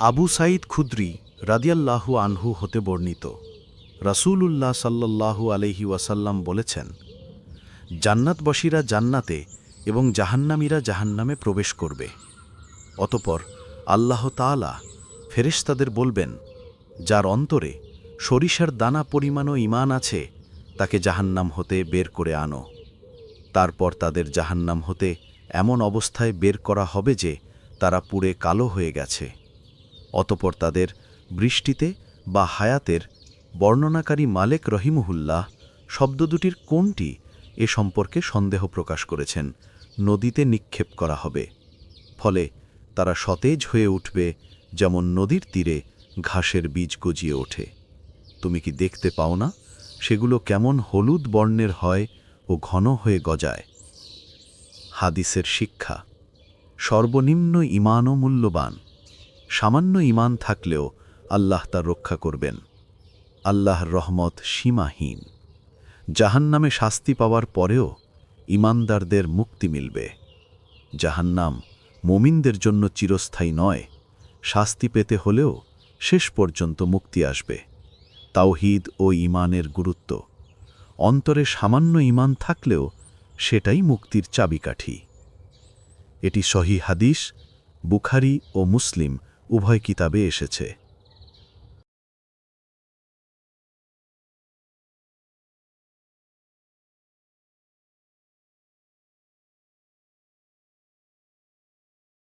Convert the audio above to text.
আবু সাইদ খুদ্রি রাদিয়াল্লাহু আনহু হতে বর্ণিত। রাসূলুল্লাহ সাল্লাল্লাহু আলহি ওয়াসাল্লাম বলেছেন, জান্নাতবাসীরা জান্নাতে এবং জাহান্নামীরা জাহান্নামে প্রবেশ করবে। অতপর আল্লাহ তাআলা ফেরেশতাদের বলবেন, যার অন্তরে সরিষার দানা পরিমাণও ইমান আছে, তাকে জাহান্নাম হতে বের করে আনো। তারপর তাদের জাহান্নাম হতে এমন অবস্থায় বের করা হবে যে তারা পুড়ে কালো হয়ে গেছে। অতপর তাদের বৃষ্টিতে বা হায়াতের বর্ণনাকারী মালেক রহিমহুল্লাহ শব্দ দুটির কোনটি এ সম্পর্কে সন্দেহ প্রকাশ করেছেন, নদীতে নিক্ষেপ করা হবে। ফলে তারা সতেজ হয়ে উঠবে যেমন নদীর তীরে ঘাসের বীজ গজিয়ে ওঠে। তুমি কি দেখতে পাও না? সেগুলো কেমন হলুদ বর্ণের হয় ও ঘন হয়ে গজায়। হাদিসের শিক্ষা, সর্বনিম্ন ইমানও মূল্যবান। সামান্য ইমান থাকলেও আল্লাহ তা রক্ষা করবেন। আল্লাহর রহমত সীমাহীন। জাহান্নামে শাস্তি পাওয়ার পরেও ইমানদারদের মুক্তি মিলবে। জাহান্নাম মোমিনদের জন্য চিরস্থায়ী নয়, শাস্তি পেতে হলেও শেষ পর্যন্ত মুক্তি আসবে। তাওহিদ ও ইমানের গুরুত্ব। অন্তরে সামান্য ইমান থাকলেও সেটাই মুক্তির চাবিকাঠি। এটি সহি হাদিস, বুখারি ও মুসলিম উভয় কিতাবে এসেছে।